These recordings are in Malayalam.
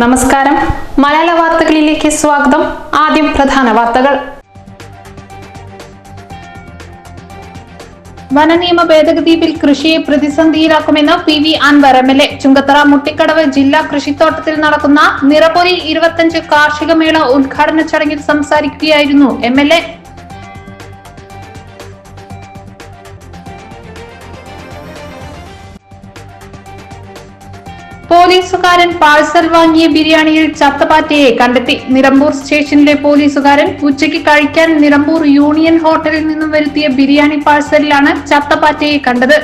നമസ്കാരം. മലയാള വാർത്തകളിലേക്ക് സ്വാഗതം. ആദ്യം പ്രധാന വാർത്തകൾ. വനനിയമ ഭേദഗതി ബിൽ കൃഷിയെ പ്രതിസന്ധിയിലാക്കുമെന്ന് P V Anvar M L A. Chungathara Muttikkadavu ജില്ലാ കൃഷിത്തോട്ടത്തിൽ നടക്കുന്ന നിറപൊലി ഇരുപത്തഞ്ച് കാർഷിക മേള ഉദ്ഘാടന ചടങ്ങിൽ സംസാരിക്കുകയായിരുന്നു എം എൽ എ. പോലീസുകാരൻ പാഴ്സൽ വാങ്ങിയ ബിരിയാണിയിൽ ചത്തപാറ്റയെ കണ്ടെത്തി. നിലമ്പൂർ സ്റ്റേഷനിലെ പോലീസുകാരൻ ഉച്ചയ്ക്ക് കഴിക്കാൻ നിലമ്പൂർ യൂണിയൻ ഹോട്ടലിൽ നിന്നും വരുത്തിയ ബിരിയാണി പാഴ്സലിലാണ് ചത്തപാറ്റയെ കണ്ടത്.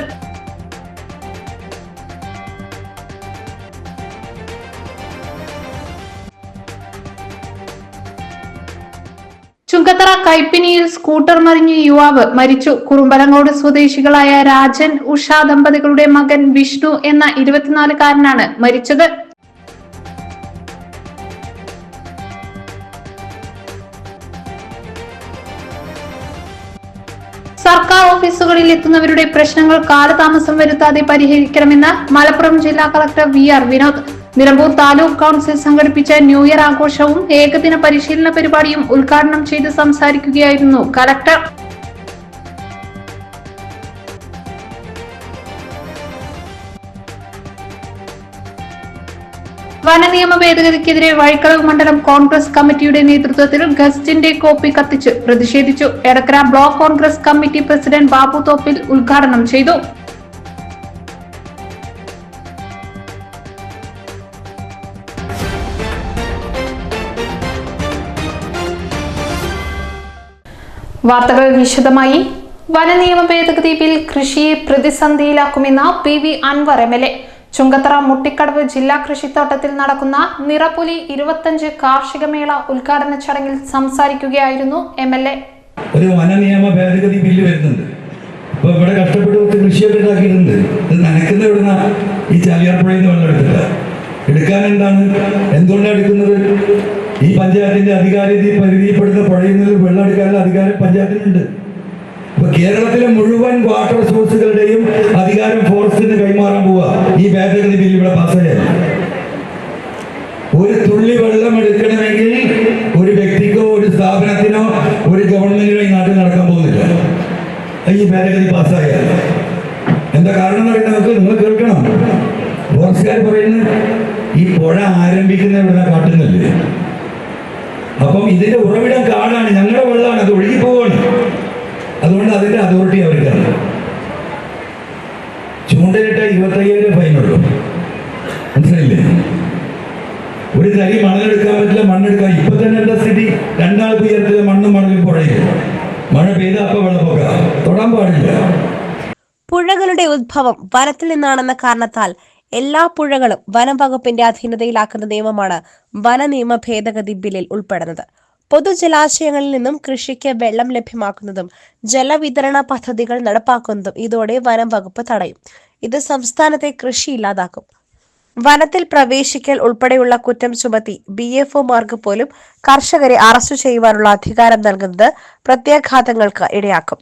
ചുങ്കത്തറ കൈപ്പിനിയിൽ സ്കൂട്ടർ മറിഞ്ഞ് യുവാവ് മരിച്ചു. കുറുമ്പലങ്ങോട് സ്വദേശികളായ രാജൻ ഉഷ ദമ്പതികളുടെ മകൻ വിഷ്ണു എന്ന ഇരുപത്തിനാലുകാരനാണ് മരിച്ചത്. സർക്കാർ ഓഫീസുകളിൽ എത്തുന്നവരുടെ പ്രശ്നങ്ങൾ കാലതാമസം വരുത്താതെ പരിഹരിക്കണമെന്ന് മലപ്പുറം ജില്ലാ collector V R Vinod. Nilambur taluk council സംഘടിപ്പിച്ച ന്യൂ ഇയർ ആഘോഷവും ഏകദിന പരിശീലന പരിപാടിയും ഉദ്ഘാടനം ചെയ്ത് സംസാരിക്കുകയായിരുന്നു കലക്ടർ. വനനിയമ ഭേദഗതിക്കെതിരെ വഴിക്കളവ് മണ്ഡലം കോൺഗ്രസ് കമ്മിറ്റിയുടെ നേതൃത്വത്തിൽ ഗസ്റ്റിന്റെ കോപ്പി കത്തിച്ച് പ്രതിഷേധിച്ചു. Edakkara block Congress committee president Babu Thoppil ഉദ്ഘാടനം ചെയ്തു. വാർത്തകൾ വിശദമായി. വനനിയമ ഭേദഗതി ബിൽ കൃഷിയെ പ്രതിസന്ധിയിലാക്കുമെന്ന് P V Anvar M L A. Chungathara Muttikkadavu ജില്ലാ കൃഷിത്തോട്ടത്തിൽ നടക്കുന്ന നിറപ്പുലി ഇരുപത്തഞ്ച് കാർഷിക മേള ഉദ്ഘാടന ചടങ്ങിൽ സംസാരിക്കുകയായിരുന്നു എം എൽ എ. ഒരു വനനിയമ ഭേദഗതി ബില്ല് വരുന്നുണ്ട്. അപ്പൊ ഇവിടെ കഷ്ടപ്പെട്ട് കൃഷിയൊക്കെ ഉണ്ടാക്കിയിട്ടുണ്ട്. ഇത് നനക്കുന്ന ഇവിടുന്ന ഈ ചാലിയാർപ്പുഴയിൽ നിന്ന് എടുത്തില്ല എടുക്കാൻ എന്താണ്? എന്തുകൊണ്ടാണ് എടുക്കുന്നത്? ഈ പഞ്ചായത്തിന്റെ അധികാരി പരിധിപ്പെടുന്ന പുഴയിൽ നിന്ന് പഞ്ചായത്തിനുണ്ട് അപ്പൊ കേരളത്തിലെ മുഴുവൻ വാട്ടർ സോഴ്സുകളുടെയും അധികാരം ഫോറസ്റ്റിന് കൈമാറാൻ പോവുക ഈ ഭേദഗതി ബില്ല് ഇവിടെ പാസ്സായാൽ ഒരു തുള്ളി വെള്ളം എടുക്കണമെങ്കിൽ ഒരു വ്യക്തിക്കോ ഒരു സ്ഥാപനത്തിനോ ഒരു ഗവൺമെന്റിനോ ഈ നാട്ടിൽ നടക്കാൻ പോകുന്നില്ല. ഈ ഭേദഗതി പാസ്സായാൽ എന്താ കാരണം എന്ന് പറയുന്നത് നമുക്ക് നിങ്ങൾ കേൾക്കണം. ഫോറസ്റ്റുകാർ പറയുന്നത് ഈ പുഴ ആരംഭിക്കുന്ന ഇവിടെ കാട്ടുന്നില്ലേ? അപ്പം ഇതിന്റെ ഉറവിടം കാടാണ്. ഞങ്ങളുടെ വെള്ളമാണ്. അത് ഒഴുകി പോവാണ് അതുകൊണ്ട് അതിന്റെ അതോറിറ്റി അവർക്കറിയാം ചൂണ്ടയിട്ട ഇരുപത്തി ഇരുപത്തയ്യായിരം ഫൈനുള്ളൂ മനസ്സിലായില്ലേ? ഒരു തരി മണലെടുക്കാൻ പറ്റില്ല മണ്ണെടുക്കാൻ. ഇപ്പൊ തന്നെ എന്താ സ്ഥിതി? രണ്ടാൾക്ക് ഉയരത്തിലെ മണ്ണും മണലും പുഴയില്ല മഴ പെയ്ത അപ്പൊ വെള്ളപ്പൊക്ക തൊടാൻ പാടില്ല. പുഴകളുടെ ഉത്ഭവം വനത്തിൽ നിന്നാണെന്ന കാരണത്താൽ എല്ലാ പുഴകളും വനം വകുപ്പിന്റെ അധീനതയിലാക്കുന്ന നിയമമാണ് വനനിയമ ഭേദഗതി ബില്ലിൽ ഉൾപ്പെടുന്നത്. പൊതുജലാശയങ്ങളിൽ നിന്നും കൃഷിക്ക് വെള്ളം ലഭ്യമാക്കുന്നതും ജലവിതരണ പദ്ധതികൾ നടപ്പാക്കുന്നതും ഇതോടെ വനം വകുപ്പ് തടയും. ഇത് സംസ്ഥാനത്തെ കൃഷി ഇല്ലാതാക്കും. വനത്തിൽ പ്രവേശിക്കൽ ഉൾപ്പെടെയുള്ള കുറ്റം ചുമത്തി ബി എഫ് ഒമാർക്ക് പോലും കർഷകരെ അറസ്റ്റ് ചെയ്യുവാനുള്ള അധികാരം നൽകുന്നത് പ്രത്യാഘാതങ്ങൾക്ക് ഇടയാക്കും.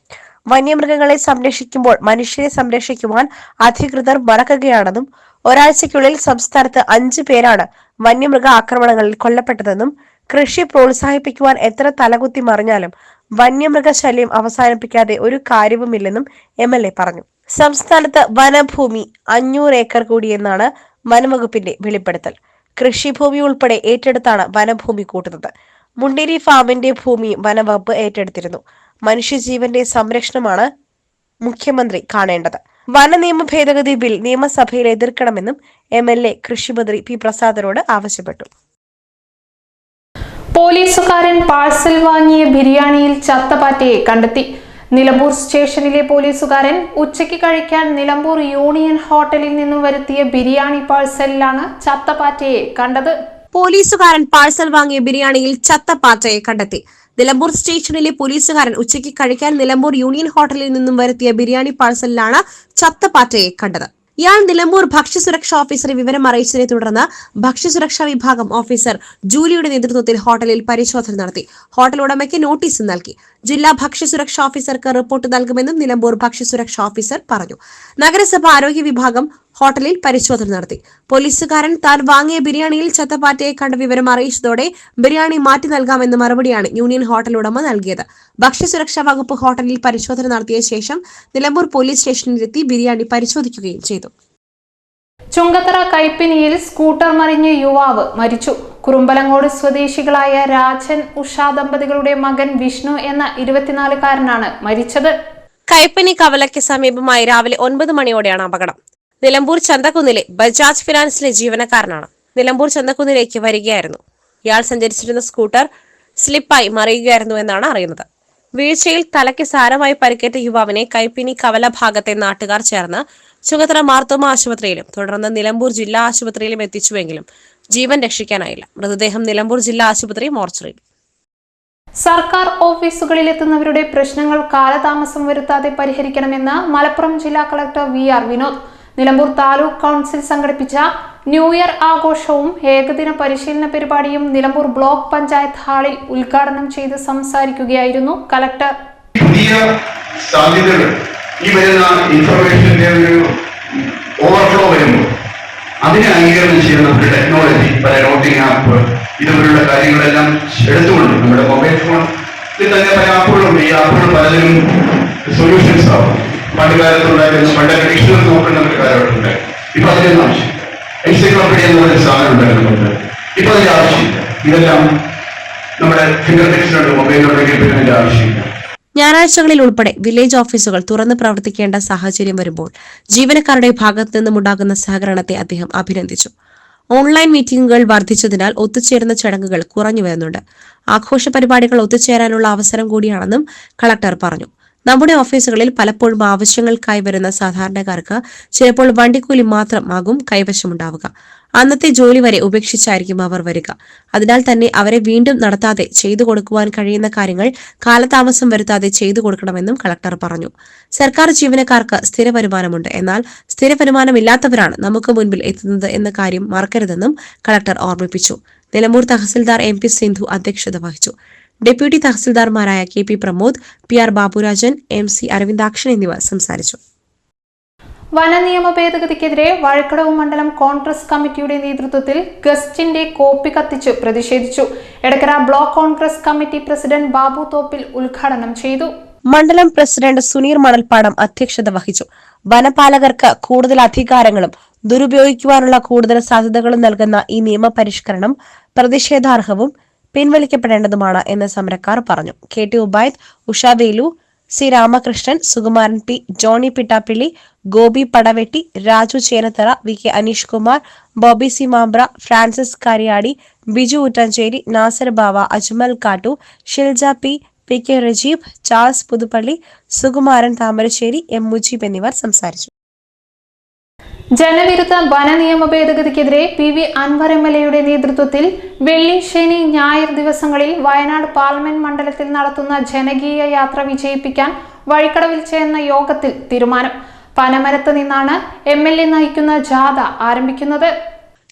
വന്യമൃഗങ്ങളെ സംരക്ഷിക്കുമ്പോൾ മനുഷ്യരെ സംരക്ഷിക്കുവാൻ അധികൃതർ മറക്കുകയാണെന്നും ഒരാഴ്ചയ്ക്കുള്ളിൽ സംസ്ഥാനത്ത് അഞ്ചു പേരാണ് വന്യമൃഗ ആക്രമണങ്ങളിൽ കൊല്ലപ്പെട്ടതെന്നും കൃഷി പ്രോത്സാഹിപ്പിക്കുവാൻ എത്ര തലകുത്തി മറിഞ്ഞാലും വന്യമൃഗ ശല്യം അവസാനിപ്പിക്കാതെ ഒരു കാര്യവുമില്ലെന്നും എം എൽ എ പറഞ്ഞു. സംസ്ഥാനത്ത് വനഭൂമി അഞ്ഞൂറ് ഏക്കർ കൂടിയെന്നാണ് വനംവകുപ്പിന്റെ വെളിപ്പെടുത്തൽ. കൃഷിഭൂമി ഉൾപ്പെടെ ഏറ്റെടുത്താണ് വനഭൂമി കൂട്ടുന്നത്. മുണ്ടേരി ഫാമിന്റെ ഭൂമി വനംവകുപ്പ് ഏറ്റെടുത്തിരുന്നു. മനുഷ്യജീവന്റെ സംരക്ഷണമാണ് മുഖ്യമന്ത്രി കാണേണ്ടത്. വനനിയമ ഭേദഗതി ബിൽ നിയമസഭയിൽ എതിർക്കണമെന്നും എം എൽ എ കൃഷിമന്ത്രി പി പ്രസാദനോട് ആവശ്യപ്പെട്ടു. പോലീസുകാരൻ പാഴ്സൽ വാങ്ങിയ ബിരിയാണിയിൽ ചത്തപാറ്റയെ കണ്ടെത്തി. നിലമ്പൂർ സ്റ്റേഷനിലെ പോലീസുകാരൻ ഉച്ചയ്ക്ക് കഴിക്കാൻ നിലമ്പൂർ യൂണിയൻ ഹോട്ടലിൽ നിന്നും വരുത്തിയ ബിരിയാണി പാഴ്സലിലാണ് ചത്തപാറ്റയെ കണ്ടത്. പോലീസുകാരൻ പാഴ്സൽ വാങ്ങിയ ബിരിയാണിയിൽ ചത്തപാറ്റയെ കണ്ടെത്തി. നിലമ്പൂർ സ്റ്റേഷനിലെ പോലീസുകാരൻ ഉച്ചയ്ക്ക് കഴിക്കാൻ നിലമ്പൂർ യൂണിയൻ ഹോട്ടലിൽ നിന്നും വരുത്തിയ ബിരിയാണി പാഴ്സലിലാണ് ചത്തപ്പാറ്റയെ കണ്ടത്. ഇയാൾ നിലമ്പൂർ ഭക്ഷ്യസുരക്ഷാ ഓഫീസറെ വിവരം അറിയിച്ചതിനെ തുടർന്ന് ഭക്ഷ്യസുരക്ഷാ വിഭാഗം ഓഫീസർ ജൂലിയുടെ നേതൃത്വത്തിൽ ഹോട്ടലിൽ പരിശോധന നടത്തി. ഹോട്ടൽ ഉടമയ്ക്ക് നോട്ടീസ് നൽകി. ജില്ലാ ഭക്ഷ്യസുരക്ഷാ ഓഫീസർക്ക് റിപ്പോർട്ട് നൽകുമെന്നും നിലമ്പൂർ ഭക്ഷ്യസുരക്ഷാ ഓഫീസർ പറഞ്ഞു. നഗരസഭ ആരോഗ്യ വിഭാഗം ഹോട്ടലിൽ പരിശോധന നടത്തി. പോലീസുകാരൻ താൻ വാങ്ങിയ ബിരിയാണിയിൽ ചത്തപ്പാറ്റയെ കണ്ട വിവരം അറിയിച്ചതോടെ ബിരിയാണി മാറ്റി നൽകാമെന്ന മറുപടിയാണ് യൂണിയൻ ഹോട്ടൽ ഉടമ നൽകിയത്. ഭക്ഷ്യസുരക്ഷാ വകുപ്പ് ഹോട്ടലിൽ പരിശോധന നടത്തിയ ശേഷം നിലമ്പൂർ പോലീസ് സ്റ്റേഷനിലെത്തി ബിരിയാണി പരിശോധിക്കുകയും ചെയ്തു. ചുങ്കത്തറ കൈപ്പിനിയിൽ സ്കൂട്ടർ മറിഞ്ഞ് യുവാവ് മരിച്ചു. കുറുമ്പലങ്ങോട് സ്വദേശികളായ രാജൻ ഉഷ ദമ്പതികളുടെ മകൻ വിഷ്ണു എന്ന ഇരുപത്തിനാലുകാരനാണ് മരിച്ചത്. കൈപ്പനി കവലയ്ക്ക് സമീപമായി രാവിലെ ഒൻപത് മണിയോടെയാണ് അപകടം. നിലമ്പൂർ ചന്തക്കുന്നിലെ ബജാജ് ഫിനാൻസിലെ ജീവനക്കാരനാണ്. നിലമ്പൂർ ചന്തക്കുന്നിലേക്ക് വരികയായിരുന്നു. ഇയാൾ സഞ്ചരിച്ചിരുന്ന സ്കൂട്ടർ സ്ലിപ്പായി മറിയുകയായിരുന്നു എന്നാണ് അറിയുന്നത്. വീഴ്ചയിൽ തലയ്ക്ക് സാരമായി പരിക്കേറ്റ യുവാവിനെ കൈപ്പിനി കവല ഭാഗത്തെ നാട്ടുകാർ ചേർന്ന് ചുങ്കത്തറ മാർത്തോമ ആശുപത്രിയിലും തുടർന്ന് നിലമ്പൂർ ജില്ലാ ആശുപത്രിയിലും എത്തിച്ചുവെങ്കിലും ജീവൻ രക്ഷിക്കാനായില്ല. മൃതദേഹം നിലമ്പൂർ ജില്ലാ ആശുപത്രി മോർച്ചറിയിൽ. സർക്കാർ ഓഫീസുകളിലെത്തുന്നവരുടെ പ്രശ്നങ്ങൾ കാലതാമസം വരുത്താതെ പരിഹരിക്കണമെന്ന് മലപ്പുറം ജില്ലാ collector V R Vinod. Nilambur taluk council സംഘടിപ്പിച്ച ന്യൂ ഇയർ ആഘോഷവും ഏകദിന പരിശീലന പരിപാടിയും നിലമ്പൂർ ബ്ലോക്ക് പഞ്ചായത്ത് ഹാളിൽ ഉദ്ഘാടനം ചെയ്ത് സംസാരിക്കുകയായിരുന്നു കലക്ടർ. സാധ്യതകൾ. ഈ വരുന്ന ഇൻഫർമേഷന്റെ ഒരു ഓവർഫ്ലോ വരുമ്പോൾ അതിനെ അംഗീകരണം ചെയ്യുന്ന നമ്മുടെ ടെക്നോളജി പല നോട്ടിംഗ് ആപ്പ് ഇതുപോലുള്ള കാര്യങ്ങളെല്ലാം എടുത്തുകൊണ്ട് നമ്മുടെ മൊബൈൽ ഫോണിൽ തന്നെ പല ആപ്പുകളുണ്ട് ഈ ആപ്പുകൾ പലതിനും സൊല്യൂഷൻസ് ആവും. പണ്ട് കാലത്തുണ്ടായിരുന്നു പണ്ടൊക്കെ ഡിക്ഷണറി നോക്കേണ്ട ഒരു കാലഘട്ടമുണ്ട്. ഇപ്പൊ അതിനൊന്നും ആവശ്യമില്ല. എൻസൈക്ലോപ്പീഡിയ എന്ന് പറയുന്ന സാധനം ഉണ്ടായിരുന്നുണ്ട് ഇപ്പൊ അതിന്റെ ആവശ്യമില്ല. ഇതെല്ലാം നമ്മുടെ ഫിംഗർ ടെക്സ്റ്റിലുണ്ട് മൊബൈലിലുണ്ടെങ്കിൽ പിന്നെ അതിന്റെ ആവശ്യമില്ല. ഞായറാഴ്ചകളിൽ ഉൾപ്പെടെ വില്ലേജ് ഓഫീസുകൾ തുറന്ന് പ്രവർത്തിക്കേണ്ട സാഹചര്യം വരുമ്പോൾ ജീവനക്കാരുടെ ഭാഗത്തു നിന്നുമുണ്ടാകുന്ന സഹകരണത്തെ അദ്ദേഹം അഭിനന്ദിച്ചു. ഓൺലൈൻ മീറ്റിംഗുകൾ വർദ്ധിച്ചതിനാൽ ഒത്തുചേരുന്ന ചടങ്ങുകൾ കുറഞ്ഞു വരുന്നുണ്ട്. ആഘോഷ പരിപാടികൾ ഒത്തുചേരാനുള്ള അവസരം കൂടിയാണെന്നും കളക്ടർ പറഞ്ഞു. നമ്മുടെ ഓഫീസുകളിൽ പലപ്പോഴും ആവശ്യങ്ങൾക്കായി വരുന്ന സാധാരണക്കാർക്ക് ചിലപ്പോൾ വണ്ടിക്കൂലി മാത്രമാകും കൈവശമുണ്ടാവുക. അന്നത്തെ ജോലി വരെ ഉപേക്ഷിച്ചായിരിക്കും അവർ വരിക. അതിനാൽ തന്നെ അവരെ വീണ്ടും നടത്താതെ ചെയ്തു കൊടുക്കുവാൻ കഴിയുന്ന കാര്യങ്ങൾ കാലതാമസം വരുത്താതെ ചെയ്തു കൊടുക്കണമെന്നും കളക്ടർ പറഞ്ഞു. സർക്കാർ ജീവനക്കാർക്ക് സ്ഥിര വരുമാനമുണ്ട്. എന്നാൽ സ്ഥിര വരുമാനമില്ലാത്തവരാണ് നമുക്ക് മുൻപിൽ എത്തുന്നത് എന്ന കാര്യം മറക്കരുതെന്നും കളക്ടർ ഓർമ്മിപ്പിച്ചു. നിലമ്പൂർ തഹസിൽദാർ എം പി സിന്ധു അധ്യക്ഷത വഹിച്ചു. Deputy തഹസിൽദാർമാരായ K P Pramod P R Baburajan M C Aravindakshan എന്നിവർ സംസാരിച്ചു. വനനിയമ ഭേദഗതിക്കെതിരെ വഴക്കടവ് മണ്ഡലം കോൺഗ്രസ് കമ്മിറ്റിയുടെ നേതൃത്വത്തിൽ ഗസ്റ്റിന്റെ കോപ്പി കത്തിച്ച് പ്രതിഷേധിച്ചു. Edakkara block Congress committee president Babu Thoppil ഉദ്ഘാടനം ചെയ്തു. മണ്ഡലം പ്രസിഡന്റ് സുനീർ മണൽപ്പാടം അധ്യക്ഷത വഹിച്ചു. വനപാലകർക്ക് കൂടുതൽ അധികാരങ്ങളും ദുരുപയോഗിക്കുവാനുള്ള കൂടുതൽ സാധ്യതകളും നൽകുന്ന ഈ നിയമപരിഷ്കരണം പ്രതിഷേധാർഹവും പിൻവലിക്കപ്പെടേണ്ടതുമാണ് എന്ന് സമരക്കാർ പറഞ്ഞു. K. T. Ubaid Usha Velu C. Ramakrishnan Sukumaran P Johnny Pittappilly Gopi Padavetti Raju Chenathara V. K. Aneesh Kumar Bobby C. Mabra Francis Kariyadi Biju Uttancheri Nasar Bava Ajmal Kattu Shilja P P. K. Rajeeb Charles Puthuppally Sukumaran Thamarassery M. Mujeeb എന്നിവർ സംസാരിച്ചു. ജനവിരുദ്ധ വന നിയമ ഭേദഗതിക്കെതിരെ P V Anvar M L എയുടെ നേതൃത്വത്തിൽ വെള്ളി ശനി ഞായർ ദിവസങ്ങളിൽ വയനാട് പാർലമെന്റ് മണ്ഡലത്തിൽ നടത്തുന്ന ജനകീയ യാത്ര വിജയിപ്പിക്കാൻ വഴിക്കടവിൽ ചേർന്ന യോഗത്തിൽ തീരുമാനം. പനമരത്ത് നിന്നാണ് എം എൽ എ നയിക്കുന്ന ജാഥ ആരംഭിക്കുന്നത്.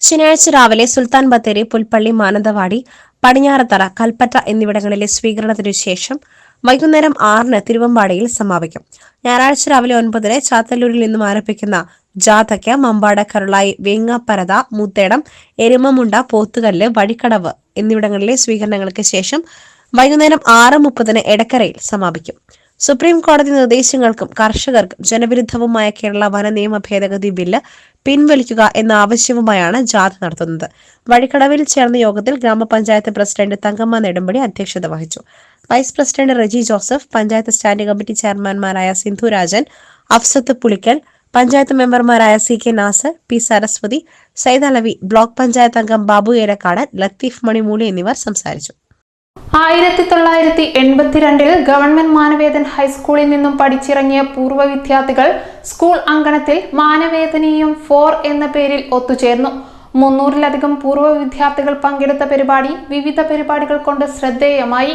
ശനിയാഴ്ച രാവിലെ സുൽത്താൻ ബത്തേരി പുൽപ്പള്ളി മാനന്തവാടി പടിഞ്ഞാറത്തറ കൽപ്പറ്റ എന്നിവിടങ്ങളിലെ സ്വീകരണത്തിനു ശേഷം വൈകുന്നേരം ആറിന് തിരുവമ്പാടിയിൽ സമാപിക്കും. ഞായറാഴ്ച രാവിലെ ഒൻപതിന് ചാത്തല്ലൂരിൽ നിന്നും ആരംഭിക്കുന്ന ജാഥയ്ക്ക് മമ്പാട് കരുളായി വേങ്ങാപ്പരത മുത്തേടം എരുമമുണ്ട പോത്തുകല്ല് വഴിക്കടവ് എന്നിവിടങ്ങളിലെ സ്വീകരണങ്ങൾക്ക് ശേഷം വൈകുന്നേരം ആറ് മുപ്പതിന് എടക്കരയിൽ സമാപിക്കും. സുപ്രീം കോടതി നിർദ്ദേശങ്ങൾക്കും കർഷകർക്കും ജനവിരുദ്ധവുമായ കേരള വന നിയമ ഭേദഗതി ബില്ല് പിൻവലിക്കുക എന്ന ആവശ്യവുമായാണ് ജാഥ നടത്തുന്നത്. വഴിക്കടവിൽ ചേർന്ന യോഗത്തിൽ ഗ്രാമപഞ്ചായത്ത് പ്രസിഡന്റ് തങ്കമ്മ നെടുമ്പടി അധ്യക്ഷത വഹിച്ചു. Vice president Reji Joseph panchayat standing committee ചെയർമാൻമാരായ Sindhu Rajan Afsath Pulikkal panchayat മെമ്പർമാരായ C K Nasar P Saraswathi Said Alavi block panchayat അംഗം ബാബു ഏരക്കാടൻ ലത്തീഫ് മണിമൂലി എന്നിവർ സംസാരിച്ചു. ആയിരത്തി തൊള്ളായിരത്തി എൺപത്തിരണ്ടിൽ ഗവൺമെന്റ് മാനവേദൻ ഹൈസ്കൂളിൽ നിന്നും പഠിച്ചിറങ്ങിയ പൂർവ വിദ്യാർത്ഥികൾ സ്കൂൾ അങ്കണത്തിൽ മാനവേദനീയം ഫോർ എന്ന പേരിൽ ഒത്തുചേർന്നു. മുന്നൂറിലധികം പൂർവ വിദ്യാർത്ഥികൾ പങ്കെടുത്ത പരിപാടി വിവിധ പരിപാടികൾ കൊണ്ട് ശ്രദ്ധേയമായി.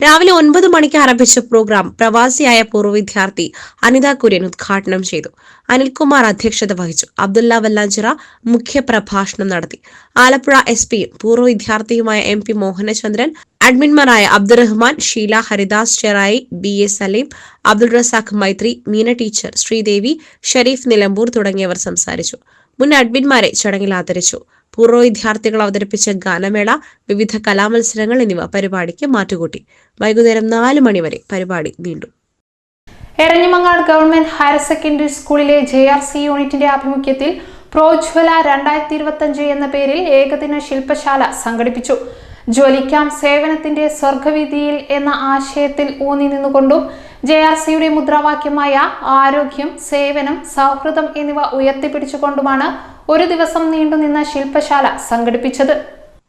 രാവിലെ ഒൻപത് മണിക്ക് ആരംഭിച്ച പ്രോഗ്രാം പ്രവാസിയായ പൂർവ വിദ്യാർത്ഥി അനിത കുര്യൻ ഉദ്ഘാടനം ചെയ്തു. അനിൽകുമാർ അധ്യക്ഷത വഹിച്ചു. അബ്ദുല്ല വല്ലാഞ്ചിറ മുഖ്യ പ്രഭാഷണം നടത്തി. ആലപ്പുഴ എസ് പിയും പൂർവ വിദ്യാർത്ഥിയുമായ M P Mohanachandran അഡ്മിൻമാരായ Abdurahman Sheela Haridas Cherayi B A Saleem Abdul Razak Maithri Meena teacher Sreedevi Shareef Nilambur തുടങ്ങിയവർ സംസാരിച്ചു. മുൻ അഡ്മിൻമാരെ ചടങ്ങിൽ ആദരിച്ചു. പൂർവ വിദ്യാർത്ഥികൾ അവതരിപ്പിച്ച ഗാനമേള വിവിധ കലാമത്സരങ്ങൾ എന്നിവ പരിപാടിക്ക് മാറ്റുകൂട്ടി. വൈകുന്നേരം നാല് മണിവരെ പരിപാടി നീണ്ടു. എരഞ്ഞിമങ്ങാട് ഗവൺമെന്റ് ഹയർ സെക്കൻഡറി സ്കൂളിലെ ജെ ആർ സി യൂണിറ്റിന്റെ ആഭിമുഖ്യത്തിൽ പ്രോജ്വല രണ്ടായിരത്തി ഇരുപത്തഞ്ച് എന്ന പേരിൽ ഏകദിന ശില്പശാല സംഘടിപ്പിച്ചു. ജ്വലിക്കാം സേവനത്തിന്റെ സ്വർഗവിധിയിൽ എന്ന ആശയത്തിൽ ഊന്നി നിന്നുകൊണ്ടും ജെ ആർ സിയുടെ മുദ്രാവാക്യമായ ആരോഗ്യം സേവനം സൗഹൃദം എന്നിവ ഉയർത്തിപ്പിടിച്ചുകൊണ്ടുമാണ് ഒരു ദിവസം നീണ്ടുനിന്ന ശില്പശാല സംഘടിപ്പിച്ചത്.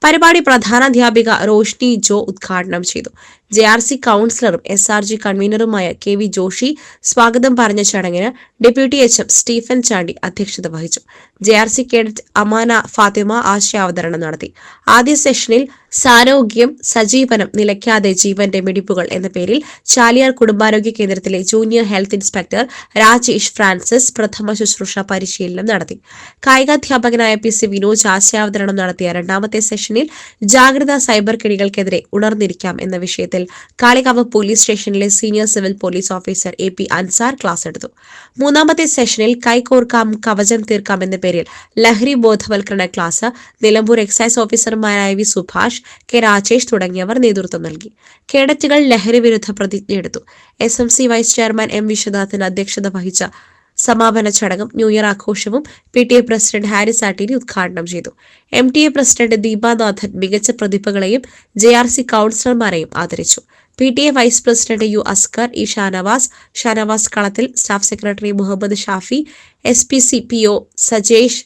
പരിപാടി പ്രധാനാധ്യാപിക റോഷ്നി ജോ ഉദ്ഘാടനം ചെയ്തു. ജെ ആർ സി കൌൺസിലറും എസ് ആർ ജി കൺവീനറുമായ കെ വി ജോഷി സ്വാഗതം പറഞ്ഞ ചടങ്ങിന് deputy H M Stephen Chandy അധ്യക്ഷത വഹിച്ചു. J R C cadet Amana Fathima ആശയാവതരണം നടത്തി. ആദ്യ സെഷനിൽ സാരോഗ്യം സജീവനം നിലയ്ക്കാതെ ജീവന്റെ മിടിപ്പുകൾ എന്ന പേരിൽ ചാലിയാർ കുടുംബാരോഗ്യ കേന്ദ്രത്തിലെ junior health inspector Rajesh Francis പ്രഥമ ശുശ്രൂഷ പരിശീലനം നടത്തി. കായികാധ്യാപകനായ പി സി വിനോജ് ആശയാവതരണം നടത്തിയ രണ്ടാമത്തെ സെഷനിൽ ജാഗ്രത സൈബർ കെണികൾക്കെതിരെ ഉണർന്നിരിക്കാം എന്ന വിഷയത്തിൽ കാളികാവ് പോലീസ് സ്റ്റേഷനിലെ senior civil police officer A P Ansar class എടുത്തു. മൂന്നാമത്തെ സെഷനിൽ കൈകോർക്കാം കവചം തീർക്കാം എന്ന പേരിൽ ലഹരി ബോധവൽക്കരണ ക്ലാസ് നിലമ്പൂർ എക്സൈസ് ഓഫീസർമാരായ വി സുഭാഷ് കെ രാജേഷ് തുടങ്ങിയവർ നേതൃത്വം നൽകി. കേഡറ്റുകൾ ലഹരി വിരുദ്ധ പ്രതിജ്ഞയെടുത്തു. S M C vice chairman M Viswanathan അധ്യക്ഷത വഹിച്ച സമാപന ചടങ്ങും ന്യൂ ഇയർ ആഘോഷവും P T A president Haris Attini ഉദ്ഘാടനം ചെയ്തു. M T A president Deepanathan മികച്ച പ്രതിഭകളെയും ജെ ആർ സി കൌൺസിലർമാരെയും ആദരിച്ചു. P T A vice president U Askar E Shanavas Shanavas Kalathil staff secretary Muhammad Shafi S P C P O Sajesh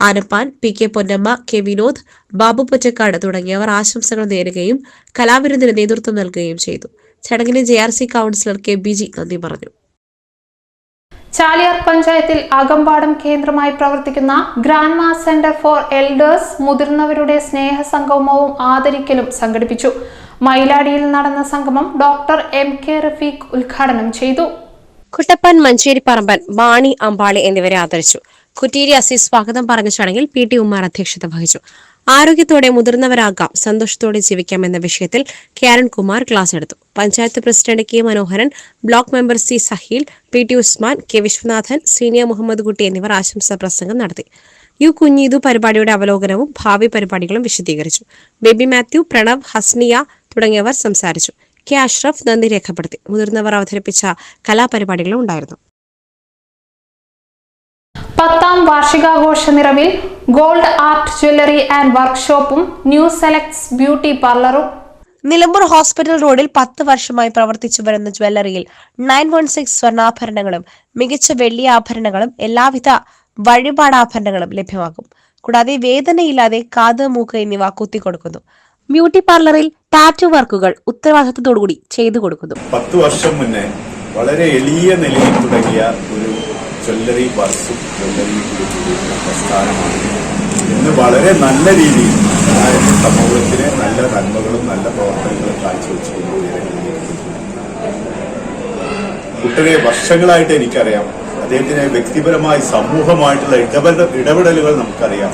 Anappan P K Ponnamma K Vinod Babu Pottakkad തുടങ്ങിയവർ ആശംസകൾ നേരുകയും കലാവിരുന്നിന് നേതൃത്വം നൽകുകയും ചെയ്തു. ചടങ്ങിന് J R C counsellor K B G നന്ദി പറഞ്ഞു. ചാലിയാർ പഞ്ചായത്തിൽ അകമ്പാടം കേന്ദ്രമായി പ്രവർത്തിക്കുന്ന grandmas centre for elders മുതിർന്നവരുടെ സ്നേഹ സംഗമവും ആദരിക്കലും സംഘടിപ്പിച്ചു. മയിലാടിയിൽ നടന്ന സംഗമം ഡോക്ടർ എം കെ റഫീഖ് ഉദ്ഘാടനം ചെയ്തു. കുട്ടപ്പൻ മഞ്ചേരി പറമ്പൻ ബാണി അമ്പാളി എന്നിവരെ ആദരിച്ചു. കുറ്റീരി അസീസ് സ്വാഗതം പറഞ്ഞ ചടങ്ങിൽ പി ടി ഉമാർ അധ്യക്ഷത വഹിച്ചു. ആരോഗ്യത്തോടെ മുതിർന്നവരാകാം സന്തോഷത്തോടെ ജീവിക്കാം എന്ന വിഷയത്തിൽ കെ കുമാർ ക്ലാസ് എടുത്തു. Panchayat president K Manoharan block member C Saheel P T Usman K Viswanathan senior Muhammad Kutty എന്നിവർ ആശംസാ പ്രസംഗം നടത്തി. യു കുഞ്ഞീതു പരിപാടിയുടെ അവലോകനവും ഭാവി പരിപാടികളും വിശദീകരിച്ചു. ബേബി മാത്യു പ്രണവ് ഹസ്നിയ തുടങ്ങിയവർ സംസാരിച്ചു. കെ അഷ്റഫ് നന്ദി രേഖപ്പെടുത്തി. മുതിർന്നവർ അവതരിപ്പിച്ച കലാപരിപാടികളും ഉണ്ടായിരുന്നു. പത്താം വാർഷികാഘോഷ നിറവിൽ ഗോൾഡ് ആർട്ട് ജ്വല്ലറി ആൻഡ് വർക്ക്ഷോപ്പും ന്യൂ സെലക്ട്സ് ബ്യൂട്ടി പാർലറും നിലമ്പൂർ ഹോസ്പിറ്റൽ റോഡിൽ പത്ത് വർഷമായി പ്രവർത്തിച്ചു വരുന്ന ജ്വല്ലറിയിൽ നയൻ വൺ സിക്സ് സ്വർണാഭരണങ്ങളും മികച്ച വെള്ളി ആഭരണങ്ങളും എല്ലാവിധ വഴിപാടാഭരണങ്ങളും ലഭ്യമാകും. കൂടാതെ വേദനയില്ലാതെ കാത് മൂക്ക് എന്നിവ കുത്തിക്കൊടുക്കുന്നു. ബ്യൂട്ടി പാർലറിൽ ടാറ്റു വർക്കുകൾ ഉത്തരവാദിത്തത്തോടുകൂടി ചെയ്തു കൊടുക്കുന്നു. പത്ത് വർഷം മുന്നേ വളരെ എളിയ നിലയിൽ തുടങ്ങിയ ഒരു ജ്വല്ലറി വർക്കും ജ്വല്ലറി കൂടിയുള്ള പ്രസ്ഥാനമാണ്. ഇന്ന് വളരെ നല്ല രീതിയിൽ സമൂഹത്തിന് നല്ല നന്മകളും നല്ല പ്രവർത്തനങ്ങളും കാഴ്ചവെച്ചുകൊണ്ട് ഉയരങ്ങളിലേക്ക് കുട്ടനെ വർഷങ്ങളായിട്ട് എനിക്കറിയാം. അദ്ദേഹത്തിന് വ്യക്തിപരമായി സമൂഹമായിട്ടുള്ള ഇടപെട ഇടപെടലുകൾ നമുക്കറിയാം.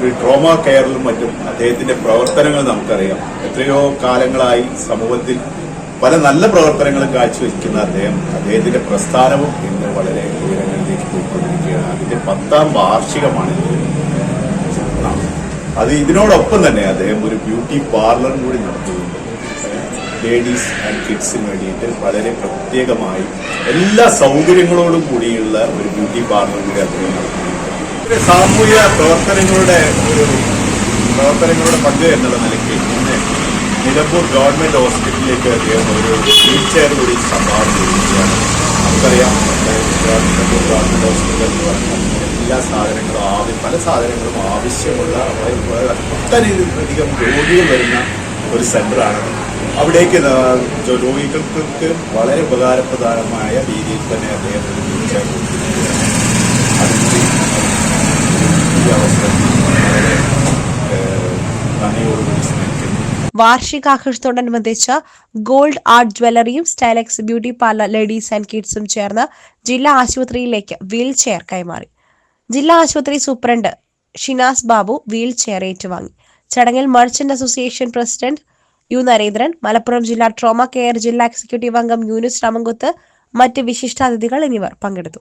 ഒരു ട്രോമ കെയറിലും മറ്റും അദ്ദേഹത്തിന്റെ പ്രവർത്തനങ്ങൾ നമുക്കറിയാം. എത്രയോ കാലങ്ങളായി സമൂഹത്തിൽ പല നല്ല പ്രവർത്തനങ്ങളും കാഴ്ചവെക്കുന്ന അദ്ദേഹം അദ്ദേഹത്തിന്റെ പ്രസ്ഥാനവും ഇന്ന് വളരെ ഉയരങ്ങളിലേക്ക് പോയിക്കൊണ്ടിരിക്കുകയാണ്. അതിന്റെ പത്താം വാർഷികമാണ്. അത് ഇതിനോടൊപ്പം തന്നെ അദ്ദേഹം ഒരു ബ്യൂട്ടി പാർലറും കൂടി നടത്തുന്നുണ്ട് ലേഡീസ് ആൻഡ് കിഡ്സിന് വേണ്ടിയിട്ട് വളരെ പ്രത്യേകമായി എല്ലാ സൗകര്യങ്ങളോടും കൂടിയുള്ള ഒരു ബ്യൂട്ടി പാർലർ കൂടി അദ്ദേഹം നടത്തുന്നുണ്ട് സാമൂഹ്യ പ്രവർത്തനങ്ങളുടെ ഒരു പ്രവർത്തനങ്ങളുടെ പങ്ക് എന്നുള്ള നിലയ്ക്ക് ഇന്ന് നിലമ്പൂർ ഗവൺമെന്റ് ഹോസ്പിറ്റലിലേക്ക് അദ്ദേഹം ഒരു വീൽ കൂടി സംഭാവന ചെയ്യുകയാണ്. നമുക്കറിയാം നിലമ്പൂർ ഗവൺമെന്റ് ഹോസ്പിറ്റൽ എന്ന് പറഞ്ഞാൽ എല്ലാ സാധനങ്ങളും ആവശ്യം പല സാധനങ്ങളും ആവശ്യമുള്ള ഒട്ടനധികം രോഗികൾ വരുന്ന ഒരു സെന്ററാണ്. അവിടേക്ക് രോഗികൾക്ക് വളരെ ഉപകാരപ്രദമായ രീതിയിൽ തന്നെ അദ്ദേഹം വാർഷികാഘോഷത്തോടനുബന്ധിച്ച് gold art ജ്വല്ലറിയും Stylex beauty parlour ladies and കിഡ്സും ചേർന്ന് ജില്ലാ ആശുപത്രിയിലേക്ക് വീൽ ചെയർ കൈമാറി. ജില്ലാ ആശുപത്രി superintendent Shinas Babu wheel chair ഏറ്റുവാങ്ങി. ചടങ്ങിൽ merchant association president U Narendran Malappuram ജില്ലാ ട്രോമ കെയർ ജില്ലാ എക്സിക്യൂട്ടീവ് അംഗം യൂനുസ് രാമങ്കുത്ത് മറ്റ് വിശിഷ്ടാതിഥികൾ എന്നിവർ പങ്കെടുത്തു.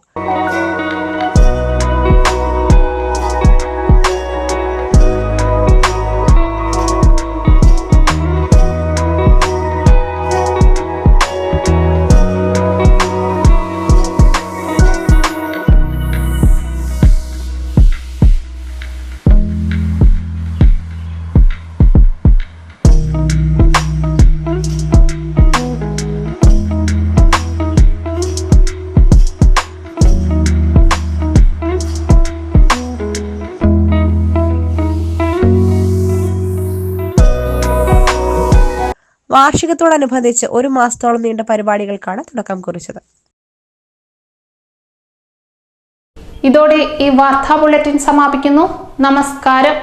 വാർഷികത്തോടനുബന്ധിച്ച് ഒരു മാസത്തോളം നീണ്ട പരിപാടികൾക്കാണ് തുടക്കം കുറിച്ചത്. ഇതോടെ ഈ വാർത്താ ബുള്ളറ്റിൻ സമാപിക്കുന്നു. നമസ്കാരം.